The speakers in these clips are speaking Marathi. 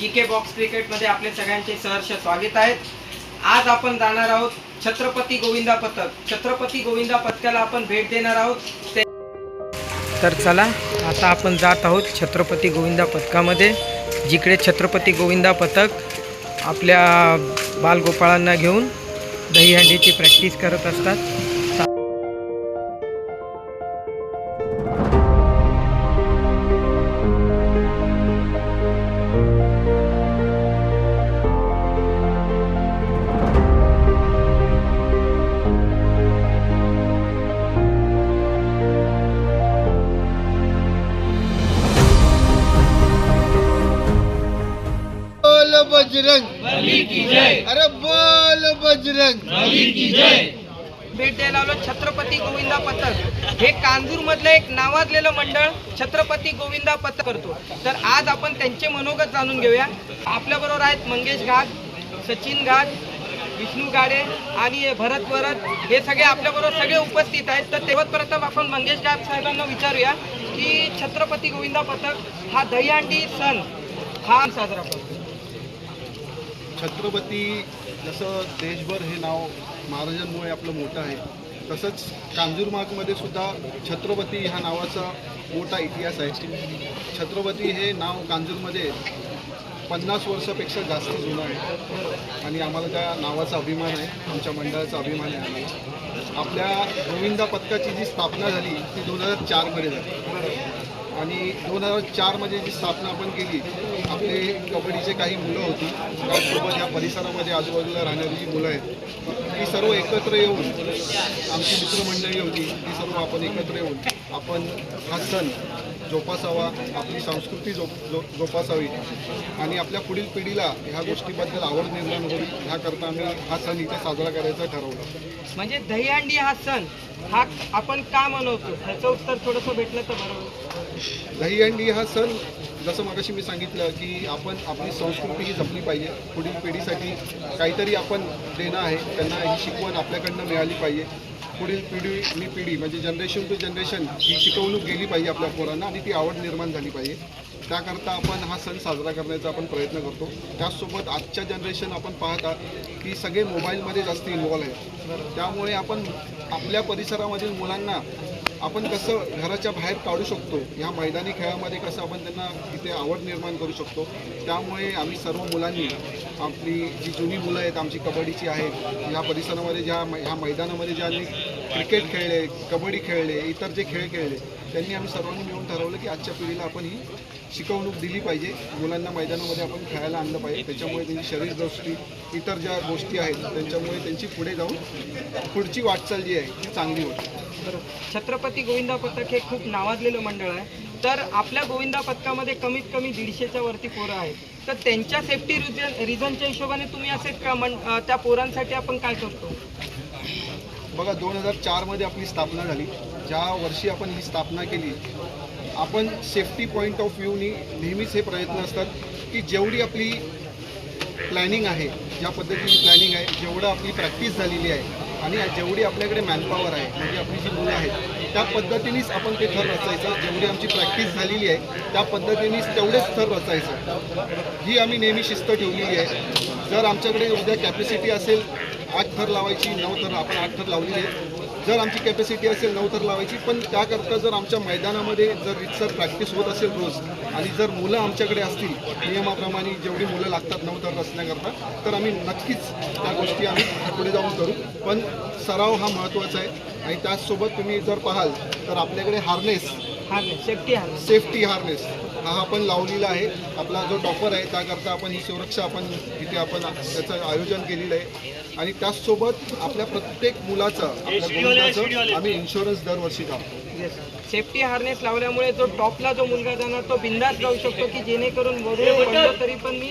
जी के बॉक्स क्रिकेटमध्ये आपले सगळ्यांचे सहर्ष स्वागत आहेत आज आपण जाणार आहोत छत्रपती गोविंदा पथक. छत्रपती गोविंदा पथकाला आपण भेट देणार आहोत. ते- तर चला आता आपण जात आहोत छत्रपती गोविंदा पथकामध्ये जिकडे छत्रपती गोविंदा पथक आपल्या बालगोपाळांना घेऊन दहीहंडीची प्रॅक्टिस करत असतात. भेट द्यायला आलो छत्रपती गोविंदा पथक. हे कांजूर मधलं एक नावाजलेलं मंडळ छत्रपती गोविंदा पथक करतो. तर आज आपण त्यांचे मनोगत जाणून घेऊया. आपल्या बरोबर आहेत मंगेश घाट सचिन घाट विष्णू गाडे आणि भरत वरद. हे सगळे आपल्या बरोबर सगळे उपस्थित आहेत. तर तेव्हा प्रथम आपण मंगेश घाट साहेबांना विचारूया की छत्रपती गोविंदा पथक हा दहीहंडी सण हा साजरा करतो. छत्रपती जसं देशभर हे नाव महाराजांमुळे आपलं मोठं आहे तसंच कांजूरमार्गमध्ये सुद्धा छत्रपती ह्या नावाचा मोठा इतिहास आहे. छत्रपती हे नाव कांजूरमध्ये पन्नास वर्षापेक्षा जास्त जुनं आहे आणि आम्हाला त्या नावाचा अभिमान आहे आमच्या मंडळाचा अभिमान आहे आम्हाला. आपल्या गोविंदा पथकाची जी स्थापना झाली ती दोन हजार चारमध्ये झाली. आणि दोन हजार चारमध्ये जी स्थापना आपण केली आपले कबड्डीचे काही मुलं होती त्याचसोबत या परिसरामध्ये आजूबाजूला राहणारी जी मुलं आहेत ती सर्व एकत्र येऊन आमची मित्रमंडळी होती ती सर्व आपण एकत्र येऊन आपण हा सण जोपासावा आपली संस्कृती जोप जो जोपासावी. आणि आपल्या पुढील पिढीला ह्या गोष्टीबद्दल आवड निर्माण होईल ह्याकरता आम्ही हा सण इथे साजरा करायचा ठरवलं. म्हणजे दहीहंडी हा सण हा आपण का मनवतो? ह्याचं उत्तर थोडंसं भेटलं तर बरं होईल. दहीहंडी हा सण जसं मगाशी मी सांगितलं की आपण आपली संस्कृती ही जपली पाहिजे. पुढील पिढीसाठी काहीतरी आपण देणं आहे त्यांना ही शिकवण आपल्याकडनं मिळाली पाहिजे. पुढील पिढी मी पिढी म्हणजे जनरेशन टू जनरेशन ही शिकवणूक गेली पाहिजे आपल्या पोरांना आणि ती आवड निर्माण झाली पाहिजे. त्याकरता आपण हा सण साजरा करण्याचा आपण प्रयत्न करतो. त्याचसोबत आजच्या जनरेशन आपण पाहता की सगळे मोबाईलमध्ये जास्त इन्वॉल्व आहेत. त्यामुळे आपण आपल्या परिसरामधील मुलांना आपण कसं घराच्या बाहेर काढू शकतो ह्या मैदानी खेळामध्ये कसं आपण त्यांना तिथे आवड निर्माण करू शकतो त्यामुळे आम्ही सर्व मुलांनी आपली जी जुनी मुलं आहेत आमची कबड्डीची आहेत ह्या परिसरामध्ये ज्या मै- ह्या मैदानामध्ये ज्यांनी क्रिकेट खेळले कबड्डी खेळले इतर जे खेळ खेळले त्यांनी आम्ही सर्वांनी मिळून ठरवलं की आजच्या पिढीला आपण ही शिकवणूक दिली पाहिजे. मुलांना मैदानामध्ये आपण खेळायला आणलं पाहिजे. त्याच्यामुळे त्यांची शरीरदृष्टी इतर ज्या गोष्टी आहेत त्यांच्यामुळे त्यांची पुढे जाऊन पुढची वाटचाल जी आहे ती चांगली होते. छत्रपती गोविंदा पथक हे खूप नावाजलेलं मंडळ आहे. तर आपल्या गोविंदा पथकामध्ये कमीत कमी दीडशेच्या वरती पोरं आहेत. तर त्यांच्या सेफ्टी रिजन रिझनच्या हिशोबाने तुम्ही असे का मन त्या पोरांसाठी आपण काय करतो? बघा दोन हजार चारमध्ये आपली स्थापना झाली. ज्या वर्षी आपण ही स्थापना केली आपण सेफ्टी पॉईंट ऑफ व्ह्यूनी नेहमीच हे प्रयत्न असतात की जेवढी आपली प्लॅनिंग आहे ज्या पद्धतीची प्लॅनिंग आहे जेवढं आपली प्रॅक्टिस झालेली आहे आणि जेवढी आपल्याकडे मॅनपॉवर आहे म्हणजे आपली जी मुलं आहेत त्या पद्धतीनेच आपण ते थर रचायचं. जेवढी आमची प्रॅक्टिस झालेली आहे त्या पद्धतीनेच तेवढेच थर रचायचं. ही आम्ही नेहमी शिस्त ठेवलेली आहे. जर आमच्याकडे उद्या कॅपॅसिटी असेल आठ थर लावायची नऊ थर आपण आठ थर लावलेली आहे जर आमची कॅपॅसिटी असेल नऊ थर लावायची पण त्याकरता जर आमच्या मैदानामध्ये जर रितसर प्रॅक्टिस होत असेल रोज आणि जर मुलं आमच्याकडे असतील नियमाप्रमाणे जेवढी मुलं लागतात नऊ थर रचण्याकरता तर आम्ही नक्कीच त्या गोष्टी आम्ही पुढे जाऊन करू. पण सराव हा महत्त्वाचा आहे आणि त्याचसोबत तुम्ही जर पाहाल तर आपल्याकडे हार्नेस हा सेफ्टी हा सेफ्टी हार्नेस हा आपण लावलेला आहे. आपला जो टॉपर आहे त्याकरता आपण ही सुरक्षा आपण इथे आपण त्याचं आयोजन केलेलं आहे. आणि त्याचसोबत आपल्या प्रत्येक मुलाचं आपल्या गोविंदाचं आम्ही इन्शुरन्स दरवर्षी काढतो सेफ्टी हार्नेस लावल्यामुळे जो टॉपला जो मुलगा जाणार तो बिंदास जाऊ शकतो की जेणेकरून वरून पडलो तरी पण मी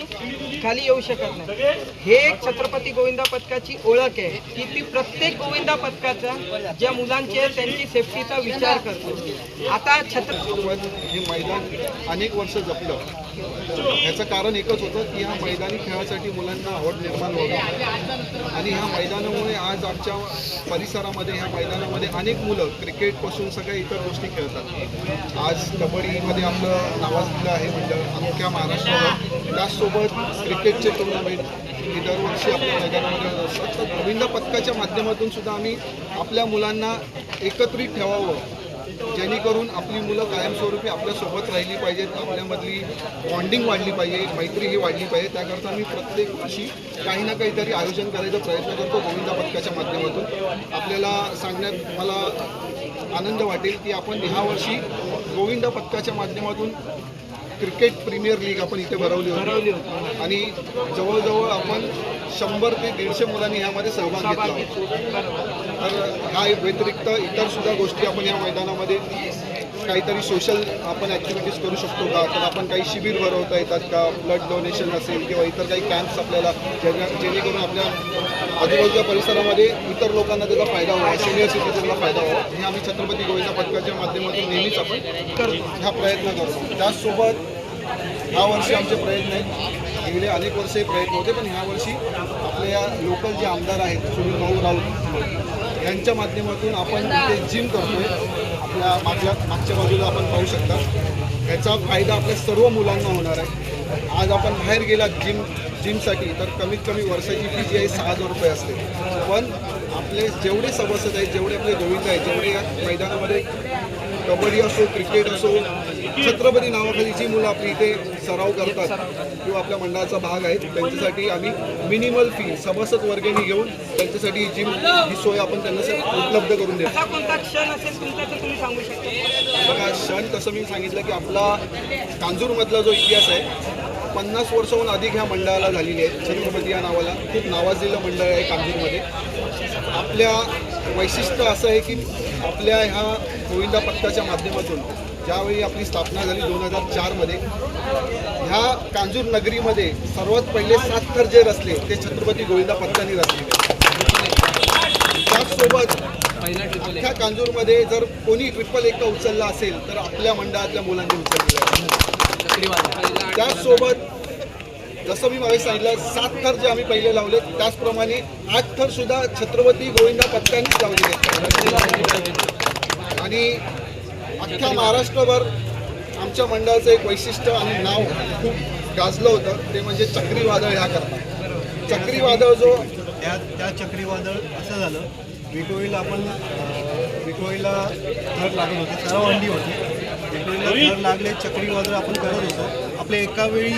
खाली येऊ शकत नाही. हे एक छत्रपती गोविंदा पथकाची ओळख आहे. की ती प्रत्येक गोविंदा पथकाचा ज्या मुलांची आहे त्यांची सेफ्टीचा विचार करतो. आता छत्र हे मैदान अनेक वर्ष जपलं. ह्याचं कारण एकच होतं की ह्या मैदानी खेळासाठी मुलांना आवड निर्माण व्हावी. आणि ह्या मैदानामुळे आज आमच्या परिसरामध्ये ह्या मैदानामध्ये अनेक मुलं क्रिकेटपासून सगळ्या इतर गोष्टी कबड्डी खेळतात. आज कबड्डीमध्ये आपलं नावाजलेलं आहे मंडळ अख्ख्या महाराष्ट्रावर. त्याचसोबत क्रिकेटचे टुर्नामेंट हे दरवर्षी आपल्या मैदानामध्ये असतात. तर गोविंद पथकाच्या माध्यमातून सुद्धा आम्ही आपल्या मुलांना एकत्रित ठेवावं जेणेकरून आपली मुलं कायमस्वरूपी आपल्यासोबत राहिली पाहिजेत आपल्यामधली बॉन्डिंग वाढली पाहिजे मैत्री ही वाढली पाहिजे. त्याकरता मी प्रत्येक वर्षी काही ना काहीतरी आयोजन करायचा प्रयत्न करतो गोविंदा पथकाच्या माध्यमातून. आपल्याला सांगण्यात मला आनंद वाटेल की आपण ह्या वर्षी गोविंदा पथकाच्या माध्यमातून क्रिकेट प्रीमियर लीग आपण इथे भरवली होती. आणि जवळजवळ आपण शंभर ते दीडशे मुलांनी यामध्ये सहभाग घेतला. होता. तर ह्या व्यतिरिक्त इतर सुद्धा गोष्टी आपण या मैदानामध्ये काहीतरी सोशल आपण ॲक्टिव्हिटीज करू शकतो का? तर आपण काही शिबिर भरवता येतात का? ब्लड डोनेशन असेल किंवा इतर काही कॅम्प्स आपल्याला जेणेकरून आपल्या आजूबाजूच्या परिसरामध्ये इतर लोकांना त्याचा फायदा व्हावा सिनियर सिटीजनला फायदा व्हावा. हे आम्ही छत्रपती गोविंदा पथकाच्या माध्यमातून नेहमीच आपण करतो हा प्रयत्न करतो. त्याचसोबत ह्या वर्षी आमचे प्रयत्न आहेत. गेले अनेक वर्ष हे प्रयत्न होते पण ह्या वर्षी आपल्या लोकल जे आमदार आहेत सुनील भाऊ राऊत यांच्या माध्यमातून आपण ते जिम करतोय. आपल्या मागच्या मागच्या बाजूला आपण पाहू शकता. याचा फायदा आपल्या सर्व मुलांना होणार आहे. आज आपण बाहेर गेलात जिम जिमसाठी तर कमीत कमी वर्षाची फी जी आहे सहा हजार रुपये असते. पण आपले जेवढे सभासद आहेत जेवढे आपले गोविंद आहेत जेवढे या मैदानामध्ये कबड्डी असो क्रिकेट असो छत्रपती नावाखाली जी मुलं आपली इथे सराव करतात किंवा आपल्या मंडळाचा भाग आहे त्यांच्यासाठी आम्ही मिनिमल फी सभासद वर्गणी घेऊन त्यांच्यासाठी जिम ही सोय आपण त्यांना उपलब्ध करून देतो. कोणता क्षण असेल तुमचा तर तुम्ही सांगू शकता? बघा क्षण तसं मी सांगितलं की आपला कांजूरमधला जो इतिहास आहे पन्नास वर्षाहून अधिक ह्या मंडळाला झालेली आहे. छत्रपती या नावाला खूप नावाजलेलं मंडळ आहे कांजूरमध्ये. आपल्या वैशिष्ट्य असं आहे की आपल्या ह्या गोविंदा पथकाच्या माध्यमातून ज्यावेळी आपली स्थापना झाली दोन हजार चारमध्ये ह्या कांजूर नगरीमध्ये सर्वात पहिले सात थर जे रचले ते छत्रपती गोविंदा पत्तांनी रचले. त्याचसोबत अख्ख्या कांजूरमध्ये जर कोणी ट्रिपल एक उचलला असेल तर आपल्या मंडळातल्या मुलांनी उचललेलं त्याचसोबत जसं मी मागे सांगितलं सात थर जे आम्ही पहिले लावले त्याचप्रमाणे आठ थर सुद्धा छत्रपती गोविंदा पत्त्यांनीच लावलेले आणि अख्ख्या महाराष्ट्रभर आमच्या मंडळाचं एक वैशिष्ट्य आणि नाव खूप गाजलं होतं ते म्हणजे चक्रीवादळ ह्या करता चक्रीवादळ जो त्या त्या चक्रीवादळ असं झालं विकोईला आपण विकोईला थर लागत होते सर्व अंडी होती विकोईला थर लागले चक्रीवादळ आपण करत होतो. आपल्या एका वेळी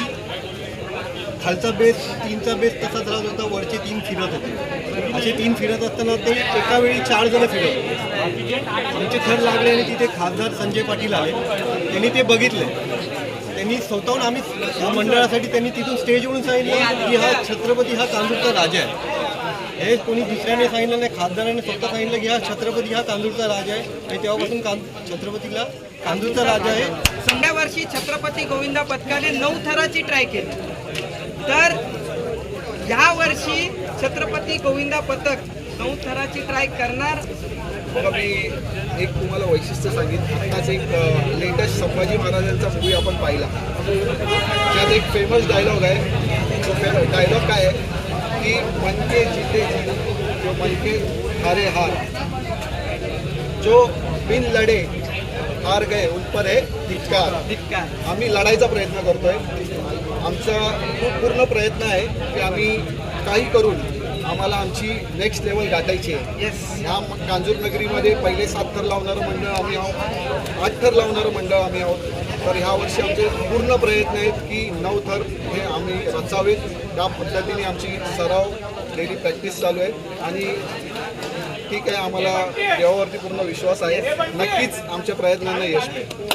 खालचा बेस तीनचा बेस तसाच राहत होता वरचे तीन फिरत होते. असे तीन फिरत असताना ते एका वेळी चार जण फिरत होते. आमचे थर लागले आणि तिथे खासदार संजय पाटील आले. त्यांनी ते बघितले. त्यांनी स्वतःहून आम्ही या मंडळासाठी त्यांनी तिथून स्टेजवरून सांगितलं की हा छत्रपती हा तांदूळचा राजा आहे. हे कोणी दुसऱ्याने सांगितलं नाही खासदाराने स्वतः सांगितलं की हा छत्रपती हा तांदूळचा राजा आहे. आणि तेव्हापासून कां छत्रपतीला तांदूळचा राजा आहे. संध्या वर्षी छत्रपती गोविंदा पथकाने नऊ थराची ट्राय केली. तर ह्या वर्षी छत्रपती गोविंदा पथक नऊ थराची ट्राय करणार. बघा मी एक तुम्हाला वैशिष्ट्य सांगितलं. आत्ताच एक लेटेस्ट संभाजी महाराजांचा मूवी आपण पाहिला. त्यात एक फेमस डायलॉग आहे. तो फेमस डायलॉग काय आहे? की मनके जीते जी जो मनके हारे हार जो बिन लढे हार गए उन पर है धिक्कार. धिक्कार. आम्ही लढायचा प्रयत्न करतोय. आमचा खूप पूर्ण प्रयत्न आहे की आम्ही काही करून आम्हाला आमची नेक्स्ट लेवल गाठायची आहे. येस ह्या म- कांजूर नगरीमध्ये पहिले सात थर लावणारं मंडळ आम्ही आहोत आठ थर लावणारं मंडळ आम्ही आहोत. तर ह्या वर्षी आमचे पूर्ण प्रयत्न आहेत की नऊ थर हे आम्ही रचावेत. त्या पद्धतीने आमची सराव डेली प्रॅक्टिस चालू आहे. आणि ठीक आहे आम्हाला देवावरती पूर्ण विश्वास आहे. नक्कीच आमच्या प्रयत्नांना यश मिळेल.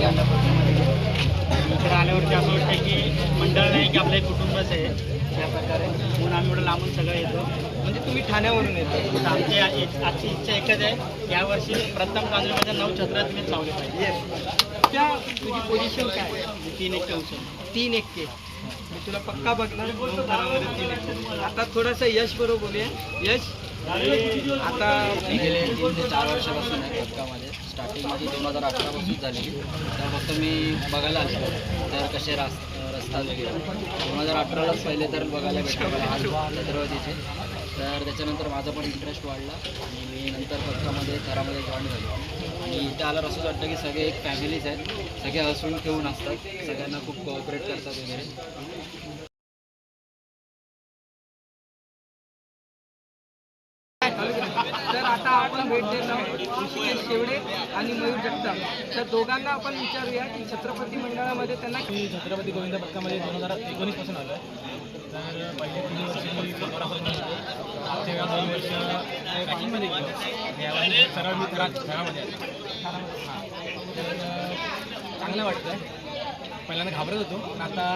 मंडळामध्ये इकडे आल्यावरती असं वाटतं की मंडळ नाही की आपलं एक कुटुंबच आहे. त्या प्रकारे म्हणून आम्ही एवढं लांबून सगळं येतो. म्हणजे तुम्ही ठाण्यावरून येतो. आमची एक- आजची इच्छा एकच आहे यावर्षी प्रथम कांजूरमध्ये नऊ छत्र तुम्ही लावले पाहिजे. येस त्या तुझी पोझिशन काय आहे? तीन एक तीन एक्के मी तुला पक्का बघणार आता थोडंसं यश बरोबर बोलूया. यश आता मी गेले तीन ते चार वर्षापासून आहे. स्टार्टिंग स्टार्टिंगमध्ये दोन हजार अठरापासून झालेली तर फक्त मी बघायला आलो. तर कसे रास रस्ता वगैरे. दोन हजार अठरालाच पहिले तर बघायला भेटलं मला आज छत्रपतीचे. तर त्याच्यानंतर माझा पण इंटरेस्ट वाढला. आणि मी नंतर पक्षामध्ये घरामध्ये जॉईन झालो. आणि इथे आल्यावर असंच वाटतं की सगळे एक फॅमिलीज आहेत. सगळे हसून ठेवून असतात सगळ्यांना खूप कोऑपरेट करतात वगैरे. आता आपण भेट देत आहोत ऋषिकेश शेवडे आणि मयूर जगताप. तर दोघांना आपण विचारूया की छत्रपती मंडळामध्ये त्यांना मी छत्रपती गोविंद पथकामध्ये दोन हजार एकोणीसपासून आलो आहे तर पहिले तीन वर्ष मी बरोबर मागच्या दोन वर्ष पॅकिंगमध्ये गेलो. सरळ मी थरा थरामध्ये तर चांगलं वाटतं पहिल्यांदा घाबरत होतो पण आता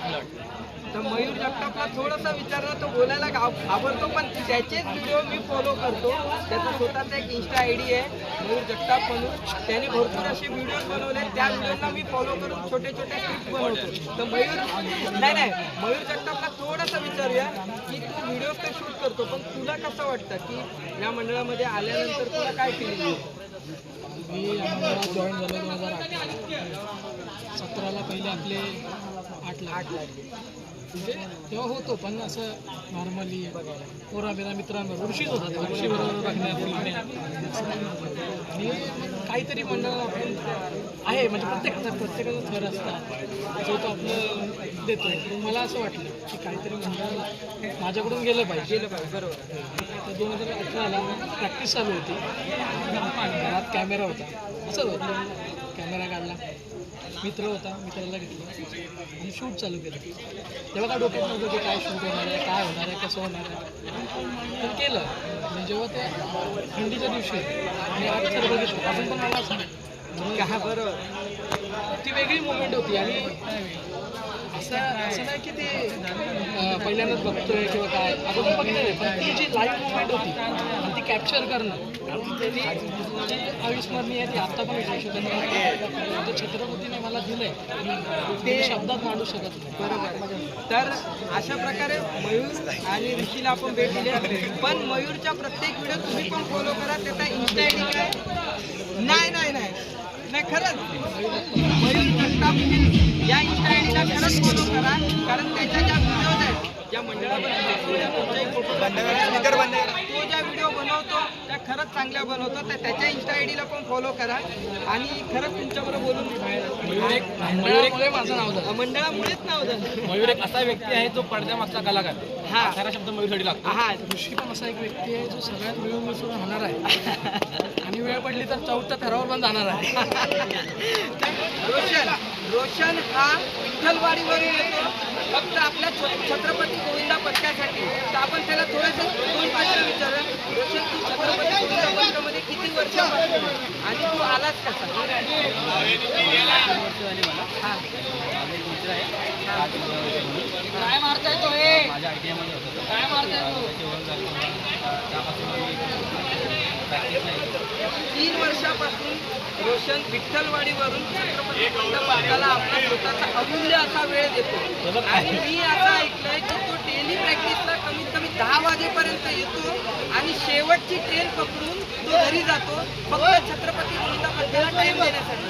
चांगलं वाटतं तर मयूर जगतापला थोडंसं विचारलं तो बोलायला घाब घाबरतो पण त्याचेच व्हिडिओ मी फॉलो करतो त्याचा स्वतःचा एक इन्स्टा आय डी आहे मयूर जगताप म्हणून. त्याने भरपूर असे व्हिडिओ बनवले त्या व्हिडिओना मी फॉलो करून छोटे छोटे क्लिप बनवतो. तर मयूर नाही नाही मयूर जगतापला थोडंसं विचारूया की तू व्हिडिओ तर शूट करतो पण तुला कसं वाटतं की या मंडळामध्ये आल्यानंतर तुला काय फिलिंग मी जॉईन झालो दोन हजार अठरा सतराला पहिले आपले आठ लाख. आठ लागले म्हणजे तेव्हा होतो पण असं नॉर्मली पोरा बिरा मित्रांबरोबर उर्शीच होता तेव्हा उर्शी बरोबर आणि काहीतरी मंडळ आपण आहे म्हणजे प्रत्येकाचा प्रत्येकाचा थर असतात जो तो आपलं देतो. मला असं वाटलं की काहीतरी मंडळ माझ्याकडून गेलं पाहिजे. गेलं पाहिजे बरोबर. दोन हजार अठराला प्रॅक्टिस चालू होती. घरात कॅमेरा होता. असंच होतं कॅमेरा काढला. मित्र होता मित्राला घेतलं. आणि शूट चालू केलं. तेव्हा काय डोक्यात नव्हतं की काय शूट होणार आहे काय होणार आहे कसं होणार आहे. तर केलं. आणि जेव्हा ते थंडीच्या दिवशी मी आज तर बघितलं. अजून पण मला असं का बरोबर ती वेगळी मोमेंट होती. आणि असं असं नाही की ते पहिल्यांदाच बघतोय किंवा काय. आपण पण बघतोय. पण ती जी लाईव्ह मोमेंट होती आणि कॅप्चर करणं. ती ती अविस्मरणीय ती आत्ता पण विसरू शकत नाही. जे छत्रपतीने मला दिलंय. ते शब्दात मांडू शकत नाही. बरोबर. तर अशा प्रकारे मयूर आणि ऋषीला आपण भेट दिली आहे. पण मयूरच्या प्रत्येक व्हिडिओ तुम्ही पण फॉलो करा. त्याचा इन्स्टा आय डी काय नाही नाही नाही. नाही खरंच. मयूर जगताप या इन्स्टा आय डीला खरंच फॉलो करा. कारण त्याच्या ज्या व्हिडिओज आहेत ज्या मंडळाबद्दल तो ज्या व्हिडिओ खरंच चांगल्या बनवतो तर त्याच्या इन्स्टा आय डीला पण फॉलो करा. आणि खरंच तुमच्याबरोबर बोलून मयूर एक मयूर माझं नाव झालं. मंडळामुळेच नाव झालं. मयूर एक असा व्यक्ती आहे जो पडद्यामागचा कलाकार हा. खरा शब्द मयूरसाठी लागतो. हा ऋषी पण असा एक व्यक्ती आहे जो सगळ्यात मिळून मिसळून राहणार आहे. आणि वेळ पडली तर चौथ्या थरावर पण जाणार आहे. रोशन रोशन हा विठ्ठलवाडीवरून येतो. फक्त आपल्या छ- छत्रपती गोविंदा पथकासाठी तर आपण त्याला थोडंसं दोन प्रश्न विचारूया रोशन तू छत्रपती गोविंदा पथकामध्ये किती वर्ष आणि तू आलाच कसा? हा. काय मारताय तो हे? माझ्या होतं काय मारताय तू? तीन वर्षापासून रोशन विठ्ठलवाडीवरून छत्रपती गोविंदा पथकाला आपला स्वतःचा अमूल्य असा वेळ देतो. आणि मी असं ऐकलंय की तो डेली प्रॅक्टिसला कमीत कमी दहा वाजेपर्यंत येतो आणि शेवटची ट्रेन पकडून तो घरी जातो फक्त छत्रपती गोविंदा पथकाला टाइम देण्यासाठी.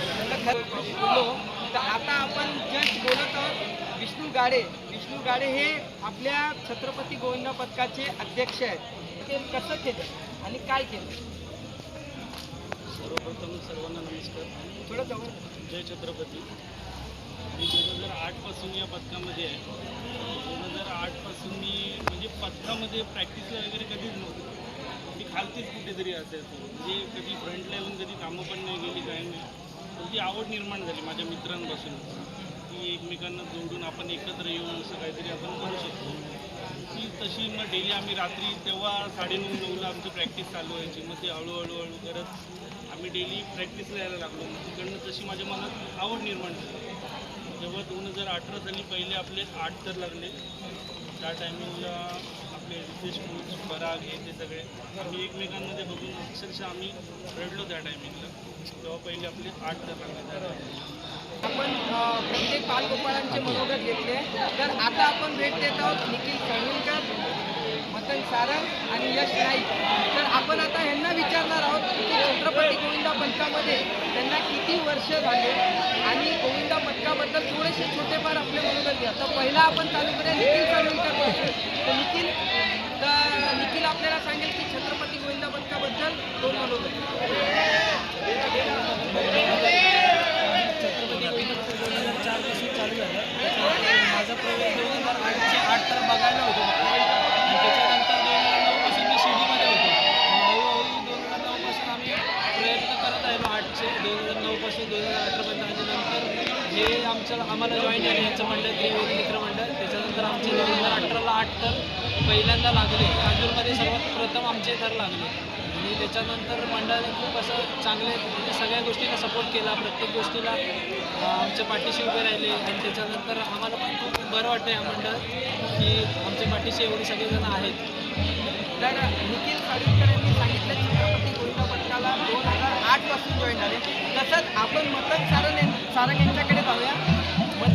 तर आता आपण जस्ट बोलत आहोत विष्णू गाडे. विष्णू गाडे हे आपल्या छत्रपती गोविंदा पथकाचे अध्यक्ष आहेत. ते कसं केलं आणि काय केलं? सर्वप्रथम सर्वांना नमस्कार. थोडं जवळ जय छत्रपती. मी दोन हजार आठपासून या पथकामध्ये आहे. दोन हजार आठपासून मी म्हणजे पथकामध्ये प्रॅक्टिसला वगैरे कधीच नव्हतं. खालतीच कुठेतरी असायचो म्हणजे कधी फ्रंटला येऊन कधी कामं पण नाही गेली काय नाही. ती आवड निर्माण झाली माझ्या मित्रांपासून की एकमेकांना जोडून आपण एकत्र येऊन असं काहीतरी आपण करू शकतो. ती तशी मग डेली आम्ही रात्री तेव्हा साडेनऊ नऊला आमची प्रॅक्टिस चालू व्हायची. मग ती हळूहळू हळू करत आम्ही डेली प्रॅक्टिसला यायला लागलो. मग तिकडनं तशी माझ्या मनात आवड निर्माण झाली. जेव्हा दोन हजार अठरा साली पहिले आपले आठ तर लागले. त्या टायमिंगला आपले रितेश कोच पराग हे ते सगळे. आम्ही एकमेकांमध्ये बघून अक्षरशः आम्ही रडलो त्या टायमिंगला तेव्हा पहिले आपले आठ तर आपण प्रत्येक बालगोपाळांचे मनोगत घेतले. तर आता आपण भेट देत आहोत निखिल खानविलकर मदन सारंग आणि यश नाईक. तर आपण आता ह्यांना विचारणार आहोत की छत्रपती गोविंदा पथकामध्ये काही किती वर्ष झाले आणि गोविंदा पथकाबद्दल थोडेसे छोटेफार आपले मनोगत घ्या. तर पहिला आपण चालू करूया निखिल करतो. तर निखिल तर निखिल आपल्याला सांगेल की छत्रपती गोविंदा पथकाबद्दल दोन मनोगत छत्रपती गोविंदा दोन हजार चारपासून चालू झालं. माझा प्रवेश दोन हजार आठचे आठ तर बघायला होतो. हे आम्हाला जॉईन झाले यांचं मंडळ त्रिवेदी मित्रमंडळ त्याच्यानंतर आमचे दोन हजार अठराला आठ तर पहिल्यांदा लागले. काजूरमध्ये सर्वात प्रथम आमचे तर लागले. आणि त्याच्यानंतर मंडळाने खूप असं चांगले म्हणजे सगळ्या गोष्टीला सपोर्ट केला. प्रत्येक गोष्टीला अं, आमच्या पाठीशी उभे राहिले. आणि त्याच्यानंतर आम्हाला पण खूप बरं वाटतं या मंडळात की आमच्या पाठीशी एवढी सगळेजण आहेत. तर निखिल साडीकर यांनी सांगितलं छत्रपती गोविंदा पथकाला दोन हजार आठपासून जॉईन झाले. तसंच आपण मतंग सारंग सारंग यांच्याकडे जाऊया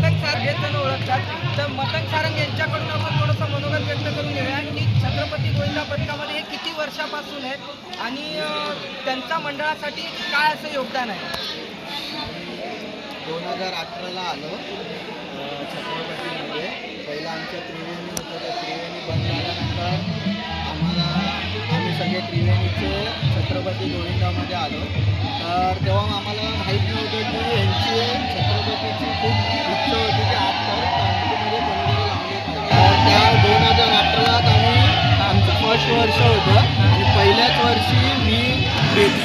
मतंग सारंग हे ओळखतात. तर मतंग सारंग यांच्याकडून आपण थोडंसं मनोगत व्यक्त करून घेऊया. की छत्रपती गोविंदा पथकामध्ये हे किती वर्षापासून आहेत? आणि त्यांच्या त्यांचा मंडळासाठी काय असं योगदान आहे? दोन हजार अठराला आलो. छत्रपतीमध्ये. पहिलं आमच्या त्रिवेणी होतं. त्या त्रिवेणी बंद झाल्यानंतर आम्हाला आम्ही सगळे त्रिवेणीचे छत्रपती गोविंदामध्ये आलो. तर तेव्हा आम्हाला माहीत नव्हतं की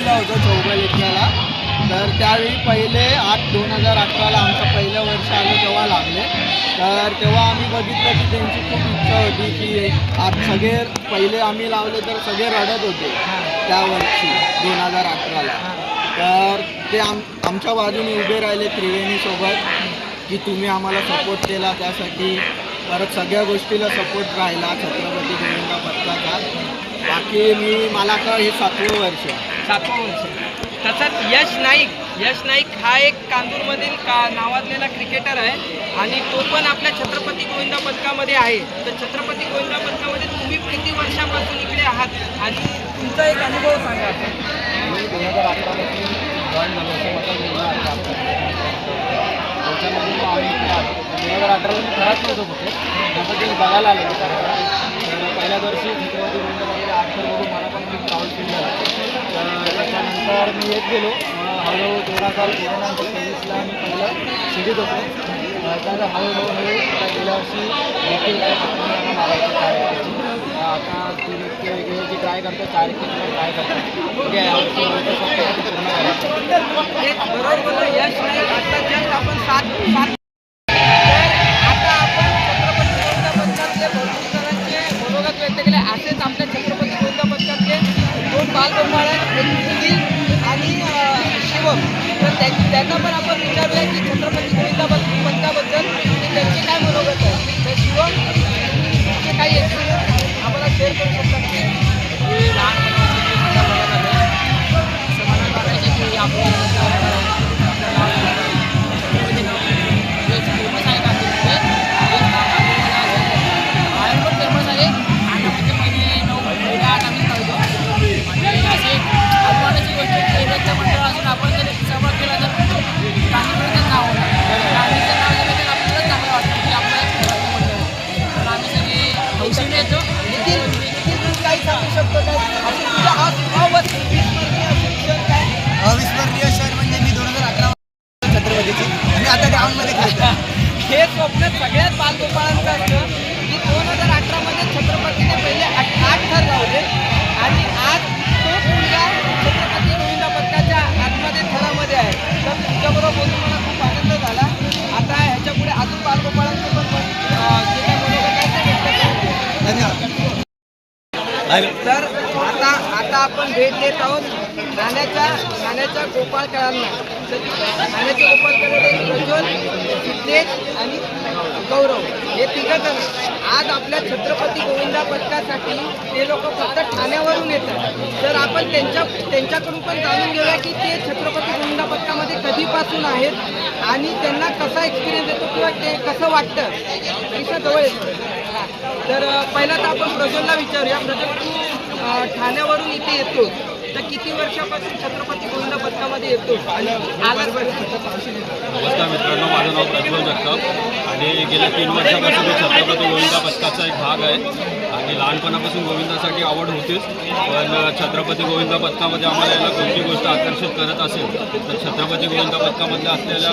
बेतीला होतो चौगल इथल्याला तर त्यावेळी पहिले आठ दोन हजार अठराला आमचं पहिलं वर्ष आलं तेव्हा लागले. तर तेव्हा आम्ही बघितलं की त्यांची खूप इच्छा होती की आज सगळे पहिले आम्ही लावले तर सगळे रडत होते त्या वर्षी दोन हजार अठराला. तर ते आम आमच्या बाजूने उभे राहिले त्रिवेणीसोबत की तुम्ही आम्हाला सपोर्ट केला त्यासाठी. परत सगळ्या गोष्टीला सपोर्ट राहिला छत्रपती गोविंदा पथकाचा. बाकी मी मला का हे सातवं वर्ष आहे. सातवं वर्ष तसंच यश नाईक यश नाईक हा एक कांदूरमधील का नावाजलेला क्रिकेटर आहे. आणि तो पण आपल्या छत्रपती गोविंदा पथकामध्ये आहे. तर छत्रपती गोविंदा पथकामध्ये तुम्ही किती वर्षापासून इकडे आहात? आणि तुमचा एक अनुभव सांगा. मी दोन हजार अठरापासून जॉईन झालो असं मला निर्णय आला त्याच्यामध्ये मग आम्ही इकडे आलो दोन हजार अठराला मी खराच नव्हतो. कुठे ते बघायला आलेलो तर पहिल्याच वर्षी छत्रपती गोविंदामध्ये आठ तर बघून त्याच्यानंतर मी येत गेलो. हळूहळू तेरा साल कोरोनानंतर तेवीसला मी पहिलं शिडीत होतो. त्यानंतर हळूहळू हळू आता गेल्या वर्षी देखील आता तीन व्यक्ती वगैरे जे ट्राय करतो चार इतके ट्राय करतो. ठीक आहे यावर्षी पूर्ण करायचं. बरोबर यश आता जस्ट आपण सात सात दोन बालगोपाळ निखिल आणि शिवम. तर त्या- त्यांना पण आपण विचारूया की छत्रपती गोविंदाबद्दल पंताबद्दल की त्यांची काय मनोगत आहे. तर शिवम काही एक्सपिरियन्स आम्हाला शेअर करू शकतो. भेट देत आहोत. ठाण्याच्या ठाण्याच्या गोपाळकरांना तर ठाण्याचे गोपाळकर प्रज्वल सिद्धेश आणि गौरव. हे तिघं जण. आज आपल्या छत्रपती गोविंदा पथकासाठी ते लोक फक्त ठाण्यावरून येतात. तर आपण त्यांच्या त्यांच्याकडून पण जाणून घेऊया की ते छत्रपती गोविंदा पथकामध्ये कधीपासून आहेत आणि त्यांना कसा एक्सपिरियन्स येतो किंवा ते कसं वाटतं? तिथं जवळ येतं. तर पहिला तर आपण प्रज्वलला विचारूया. प्रज्वल ठाण्यावरून इथे येतो. तर किती वर्षापासून छत्रपती गोविंद पथकामध्ये येतो? आणि आलाच नमस्कार मित्रांनो माझं नाव प्रज्वल जगताप आणि गेल्या तीन वर्षापासून छत्रपती गोविंदा पथकाचा एक भाग आहे. आणि लहानपणापासून गोविंदासाठी आवड होतीच. पण छत्रपती गोविंद पथकामध्ये आम्हाला याला कोणती गोष्ट आकर्षित करत असेल तर छत्रपती गोविंदा पथकामधल्या असलेल्या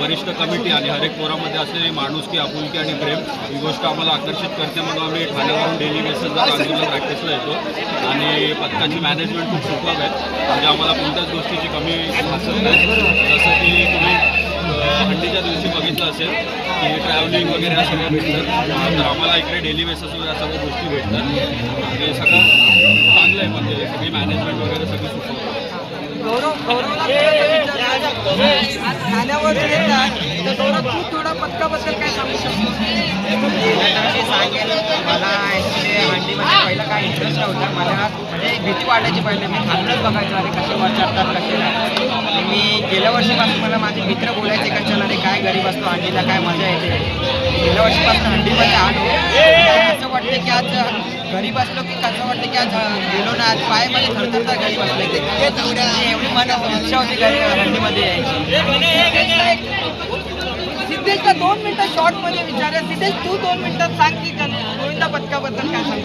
वरिष्ठ कमिटी आणि हरेक पोरामध्ये असलेली माणुसकी आपुलकी आणि प्रेम ही गोष्ट आम्हाला आकर्षित करते म्हणून आम्ही ठाण्यावरून डेली बेसिसला कांदिवला प्रॅक्टिसला येतो. आणि पथकाची मॅनेजमेंट खूप सुपर आहे. म्हणजे आम्हाला कोणत्याच गोष्टीची कमी भासत नाही. जसं की तुम्ही हंडीच्या दिवशी बघितलं असेल ट्रॅव्हलिंग वगैरे या सगळ्या भेटतात तर आम्हाला इकडे डेली बेसिसवर या सगळ्या गोष्टी भेटतात. आणि सगळं चांगलं आहे म्हणजे सगळी मॅनेजमेंट वगैरे सगळी सुचवतात गौरव गौरवला आज ठाण्यावर येतात तर गौरव तू थोडा पथकाबद्दल काय सांगू शकतो? मी सांगेल मला ॲक्च्युली हंडीमध्ये पहिला काय इंटरेस्ट नव्हता. मला म्हणजे भीती वाटायची पहिले. मी खालूनच बघायचं अरे कसे वर चढतात कसे नाही. मी गेल्या वर्षीपासून मला माझे मित्र बोलायचे का चला रे काय गरीब असतो हंडीला काय मजा येते. गेल्या वर्षीपासून हंडीमध्ये आलो. असं वाटतं की आज गरीब असलो की कसं वाटतं की आज गेलो ना आज पायमध्ये थरथरता गरीब असले एवढी मन इच्छा होती गरीब हंडीमध्ये यायची. सिद्धेशला दोन मिनिटं शॉर्टमध्ये विचारूया सिद्धेश तू दोन मिनिटात सांग की गोविंदा पथकाबद्दल काय सांग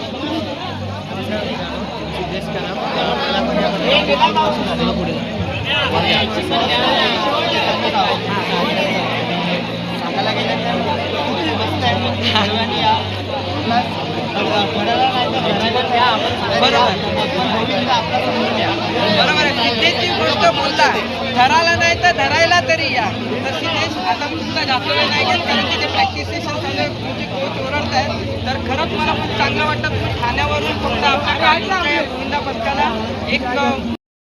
सांगायला गेलं तर आहे बरोबर. आहे. सिद्धेशची गोष्ट बोलता धराला नाही तर धरायला तरी या. तर सिद्धेश आता तुला जास्त वेळ नाही घेत कारण की ते प्रॅक्टिस सेशन चालू आहे तुमचे कोच ओरडत आहेत तर खरंच मला खूप चांगलं वाटतं तुम्ही ठाण्यावरून फक्त आपल्या गोविंदा पथकाला एक